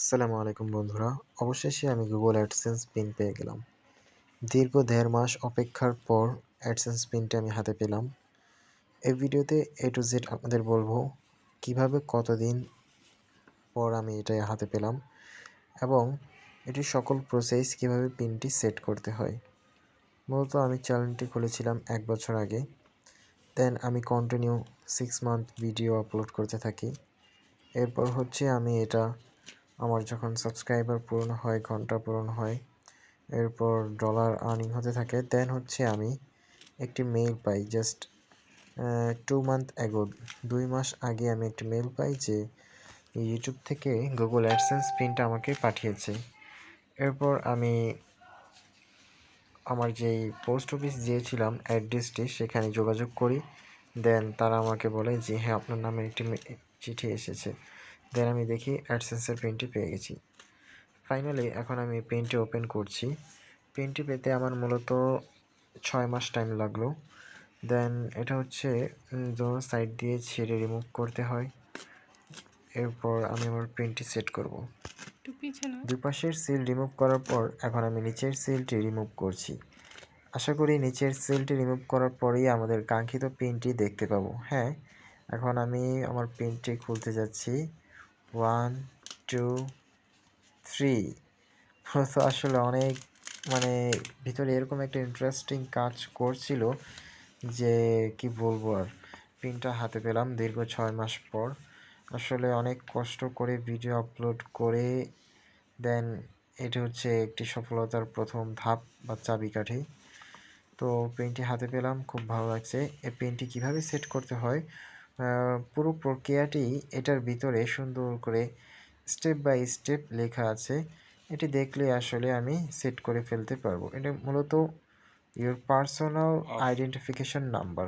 আসসালামু আলাইকুম বন্ধুরা। অবশেষে আমি গুগল অ্যাডসেন্স পিন পেয়ে গেলাম। দীর্ঘ দেড় মাস অপেক্ষার পর অ্যাডসেন্স পিনটি আমি হাতে পেলাম। এই ভিডিওতে এ টু জেড আপনাদের বলব কীভাবে কতদিন পর আমি এটা হাতে পেলাম এবং এটির সকল প্রসেস কীভাবে পিনটি সেট করতে হয়। মূলত আমি চ্যানেলটি খুলেছিলাম এক বছর আগে। দেন আমি continue six month video upload করতে থাকি। এরপর হচ্ছে আমি এটা আমার যখন সাবস্ক্রাইবার পূরণ হয়, ঘণ্টা পূরণ হয়, এরপর ডলার আর্নিং হতে থাকে দেন হচ্ছে আমি একটি মেইল পাই জাস্ট টু মান্থ অ্যাগো দুই মাস আগে আমি একটি মেইল পাই যে ইউটিউব থেকে গুগল অ্যাডসেন্স পিনটা আমাকে পাঠিয়েছে। এরপর আমি আমার যেই পোস্ট অফিস দিয়েছিলাম অ্যাড্রেসটি সেখানে যোগাযোগ করি। দেন তারা আমাকে বলে যে হ্যাঁ আপনার নামে একটি চিঠি এসেছে। দেন আমি দেখি অ্যাডসেন্সের পেনটি পেয়ে গেছি। ফাইনালি এখন আমি পেনটি ওপেন করছি। পেনটি পেতে আমার মূলত ছয় মাস টাইম লাগল। দেন এটা হচ্ছে দোনো সাইড দিয়ে ছেড়ে রিমুভ করতে হয়। এরপর আমি আমার পেনটি সেট করব। দুপাশের সিল রিমুভ করার পর এখন আমি নিচের সিলটি রিমুভ করছি। আশা করি নিচের সিলটি রিমুভ করার পরেই আমাদের কাঙ্ক্ষিত পেনটি দেখতে পাবো। হ্যাঁ এখন আমি আমার পেনটি খুলতে যাচ্ছি। ওয়ান টু থ্রি তো আসলে অনেক মানে ভিতরে এরকম একটা ইন্টারেস্টিং কাজ করছিল যে, কি বলব আর? পিনটা হাতে পেলাম দীর্ঘ ছয় মাস পর। আসলে অনেক কষ্ট করে ভিডিও আপলোড করে দেন এটা হচ্ছে একটি সফলতার প্রথম ধাপ বা চাবিকাঠি। তো পেনটি হাতে পেলাম, খুব ভালো লাগছে। এই পেনটি কীভাবে সেট করতে হয়? পুরো প্রক্রিয়াটি এটার ভিতরে সুন্দর করে স্টেপ বাই স্টেপ লেখা আছে। এটি দেখলে আসলে আমি সেট করে ফেলতে পারব। এটা মূলত ইউর পার্সোনাল আইডেন্টিফিকেশন নাম্বার